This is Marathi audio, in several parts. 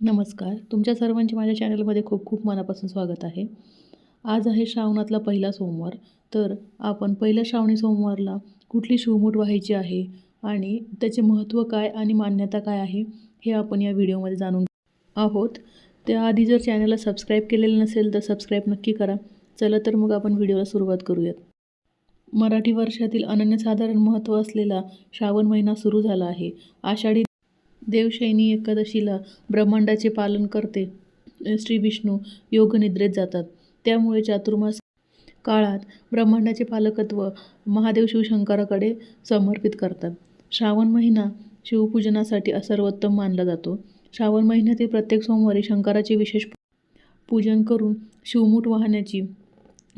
नमस्कार. तुमच्या सर्वांचे माझ्या चॅनलमध्ये खूप खूप मनापासून स्वागत आहे. आज आहे श्रावणातला पहिला सोमवार. तर आपण पहिल्या श्रावणी सोमवारला कुठली शिवमूठ व्हायची आहे आणि त्याचे महत्त्व काय आणि मान्यता काय आहे हे आपण या व्हिडिओमध्ये जाणून आहोत. त्याआधी जर चॅनलला सबस्क्राईब केलेलं नसेल तर सबस्क्राईब नक्की करा. चला तर मग आपण व्हिडिओला सुरुवात करूयात. मराठी वर्षातील अनन्यसाधारण महत्त्व असलेला श्रावण महिना सुरू झाला आहे. आषाढी देवशैनी एकादशीला ब्रह्मांडाचे पालन करते. श्री विष्णू योगनिद्रेत जातात. त्यामुळे चातुर्मास काळात ब्रह्मांडाचे पालकत्व महादेव शिवशंकराकडे समर्पित करतात. श्रावण महिना शिवपूजनासाठी सर्वोत्तम मानला जातो. श्रावण महिन्यातील प्रत्येक सोमवारी शंकराचे विशेष पूजन करून शिवमूठ वाहण्याची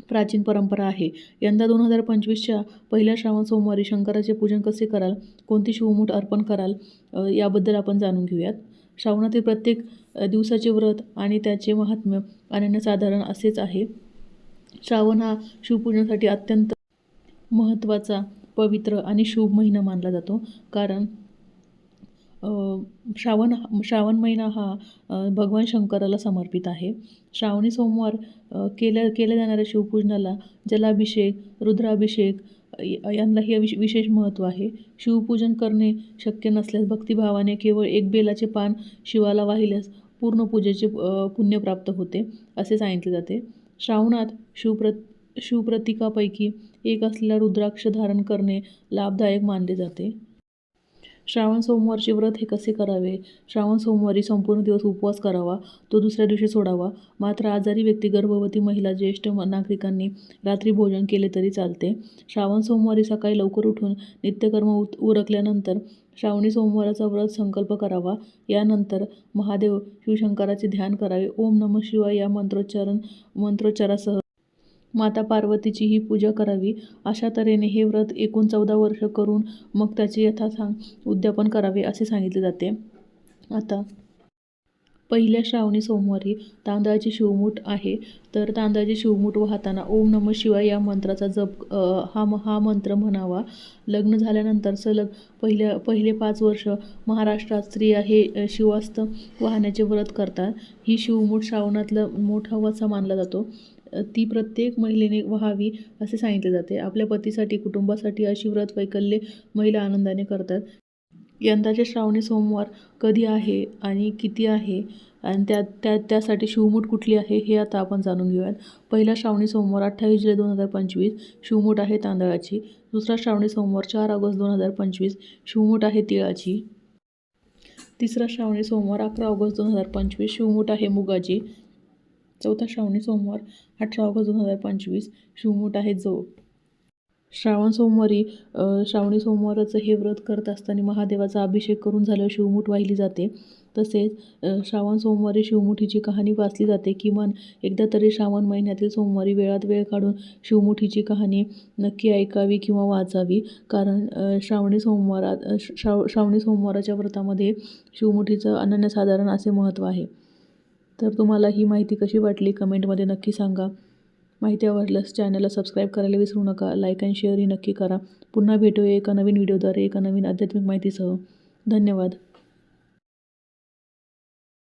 प्राचीन परंपरा आहे. यंदा दोन हजार पंचवीसच्या पहिल्या श्रावण सोमवारी शंकराचे पूजन कसे कराल? कोणती शिवमूठ अर्पण कराल? याबद्दल आपण जाणून घेऊयात. श्रावणातील प्रत्येक दिवसाचे व्रत आणि त्याचे महात्म्य अनन्यसाधारण असेच आहे. श्रावण हा शिवपूजनासाठी अत्यंत महत्त्वाचा पवित्र आणि शुभ महिना मानला जातो. कारण श्रावण श्रावण महिना हा भगवान शंकराला समर्पित आहे. श्रावणी सोमवार केल्या केल्या जाणाऱ्या शिवपूजनाला जलाभिषेक रुद्राभिषेक य- यांनाही विश विशेष महत्त्व आहे. शिवपूजन करणे शक्य नसल्यास भक्तिभावाने केवळ एक बेलाचे पान शिवाला वाहिल्यास पूर्ण पूजेचे पुण्य प्राप्त होते असे सांगितले जाते. श्रावणात शिवप्र शिवप्रतीकापैकी एक असलेला रुद्राक्ष धारण करणे लाभदायक मानले जाते. श्रावण सोमवारचे व्रत हे कसे करावे? श्रावण सोमवारी संपूर्ण दिवस उपवास करावा तो दुसऱ्या दिवशी सोडावा. मात्र आजारी व्यक्ती गर्भवती महिला ज्येष्ठ नागरिकांनी रात्री भोजन केले तरी चालते. श्रावण सोमवारी सकाळी लवकर उठून नित्यकर्म उत उरकल्यानंतर श्रावणी सोमवाराचा व्रत संकल्प करावा. यानंतर महादेव शिवशंकराचे ध्यान करावे. ओम नम शिवाय या मंत्रोच्चारण मंत्रोच्चारासह माता पार्वतीची ही पूजा करावी. अशा तऱ्हेने हे व्रत एकूण चौदा वर्ष करून मग त्याचे यथासांग उद्यापन करावे असे सांगितले जाते. आता पहिल्या श्रावणी सोमवारी तांदळाची शिवमूठ आहे. तर तांदळाची शिवमूठ वाहताना ओम नम शिवाय या मंत्राचा जप हा म- हा मंत्र म्हणावा. लग्न झाल्यानंतर सलग पहिल्या पहिले पाच वर्ष महाराष्ट्रात स्त्रिया हे शिवास्त वाहण्याचे व्रत करतात. ही शिवमूठ श्रावणातलं मोठा वसा मानला जातो. ती प्रत्येक महिलेने व्हावी असे सांगितले जाते. आपल्या पतीसाठी कुटुंबासाठी अशी व्रत वैकल्ये महिला आनंदाने करतात. यंदाचे श्रावणी सोमवार कधी आहे आणि किती आहे? आणि त्या त्या त्यासाठी शिवमूठ कुठली आहे हे आता आपण जाणून घेऊयात. पहिला श्रावणी सोमवार अठ्ठावीस जुलै दोन हजार पंचवीस शिवमूठ आहे तांदळाची. दुसरा श्रावणी सोमवार चार ऑगस्ट दोन हजार पंचवीस शिवमूठ आहे तिळाची. तिसरा श्रावणी सोमवार अकरा ऑगस्ट दोन हजार पंचवीस शिवमूठ आहे मुगाची. चौथा श्रावणी सोमवार अठरा ऑगस्ट दोन हजार पंचवीस शिवमूठ आहे जो श्रावण सोमवारी श्रावणी सोमवाराचं हे व्रत करत असताना महादेवाचा अभिषेक करून झाल्यावर शिवमूठ वाहिली जाते. तसेच श्रावण सोमवारी शिवमुठीची कहाणी वाचली जाते. किमान एकदा तरी श्रावण महिन्यातील सोमवारी वेळात वेळ काढून शिवमुठीची कहाणी नक्की ऐकावी किंवा वाचावी. कारण श्रावणी सोमवारात श्राव श्रावणी सोमवाराच्या व्रतामध्ये शिवमुठीचं अनन्यसाधारण असे महत्त्व आहे. तर तुम्हाला ही माहिती कशी वाटली? कमेंटमध्ये नक्की सांगा. माहिती आवडल्यास चॅनलला सबस्क्राईब करायला विसरू नका. लाईक अँड शेअरही नक्की करा. पुन्हा भेटूया एका नवीन व्हिडिओद्वारे एका नवीन आध्यात्मिक माहितीसह. धन्यवाद.